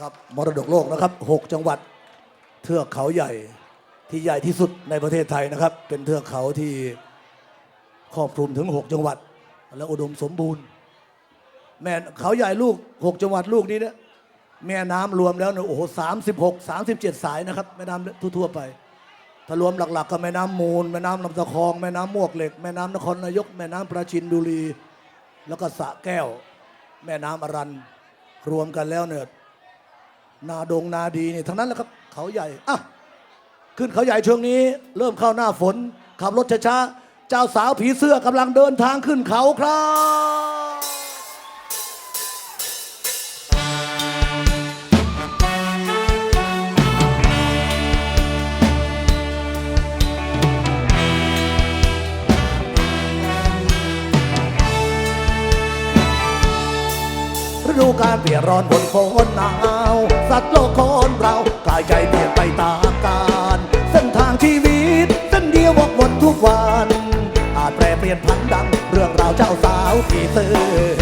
ครับมรดกโลกนะครับหกจังหวัดเทือกเขาใหญ่ที่ใหญ่ที่สุดในประเทศไทยนะครับ เป็นเทือกเขาที่ครอบคลุมถึง 6 จังหวัด และอุดมสมบูรณ์ แม่เขาใหญ่ลูก 6 จังหวัดลูกนี้เนี่ยแม่น้ำรวมแล้วเนี่ยโอ้โหสามสิบหกสามสิบเจ็ดสายนะครับแม่น้ำทั่วๆไป ถ้ารวมหลัก ๆ ก็แม่น้ำมูล แม่น้ำลำตะคอง แม่น้ำมวกเหล็ก แม่น้ำนครนายก แม่น้ำประชินบุรี แล้วก็สะแก้ว แม่น้ำอรันรวมกันแล้วเนี่ย นาดงนาดีเนี่ยทั้งนั้นแหละครับเขาใหญ่อะขึ้นเขาใหญ่ช่วงนี้ เริ่มเข้าหน้าฝน ขับรถช้าๆเจ้าสาวผีเสื้อกำลังเดินทางขึ้นเขาครับ การเปลี่ยนร้อนบนโคนหนาว สัตว์โลกคนเรากายใจเปลี่ยนไปตามกาลเส้นทางชีวิต เส้นเดียววกวนทุกวัน อาจแปรเปลี่ยนพันดัง เรื่องราวเจ้าสาวที่เสือ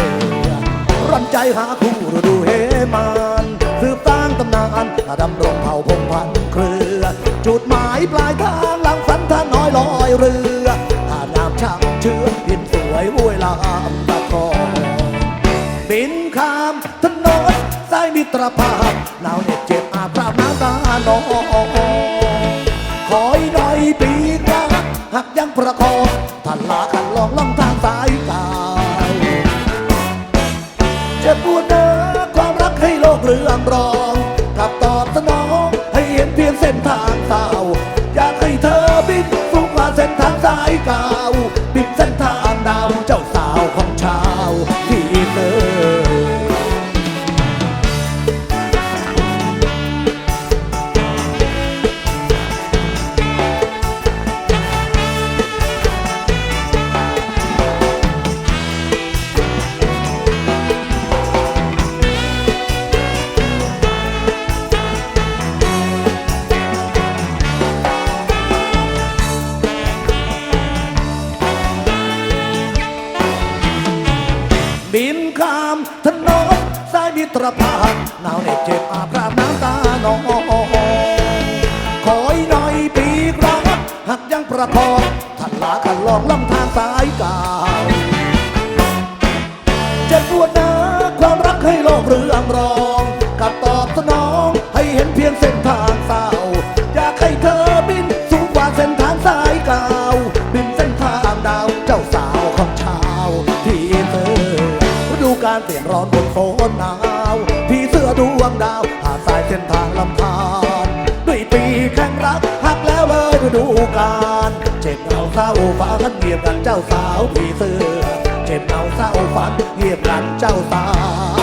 รันใจหาคู่ฤดูเฮมันสืบสร้างตำนานดำรงเผ่าพงพันเครือ จุดหมายปลายทางหลังฝันท่าน้อยลอยเรือหาน้ำช่างเชื่อหินสวยอวยลาม ตรภาพหนาวเน็ตเจ็บอาพราบน้ำตาหนองคอยหน่อยปีกรักหักยังประคองทันลาขันลองล่องทางสา ถนนสายมิตรภาพหนาวเหน็บเจ็บอาบราบน้ำตาหนองคอยหน่อยปีกรักหักยังประคองทันลาขันลองลำทางสายกาวเจ็บปวดนะความรักให้โลกเรื่องรอง การเปลี่ยนร้อนบนโคนหนาวพี่เสื้อดวงดาวหาสายเส้นทางลำธารด้วยปีแข่งรักหักแล้วเลยฤดูการเจ็บเอาเศร้าฝันเงียบกันเจ้าสาวพี่เสื้อเจ็บเอาเศร้าฝันเงียบกันเจ้าสาว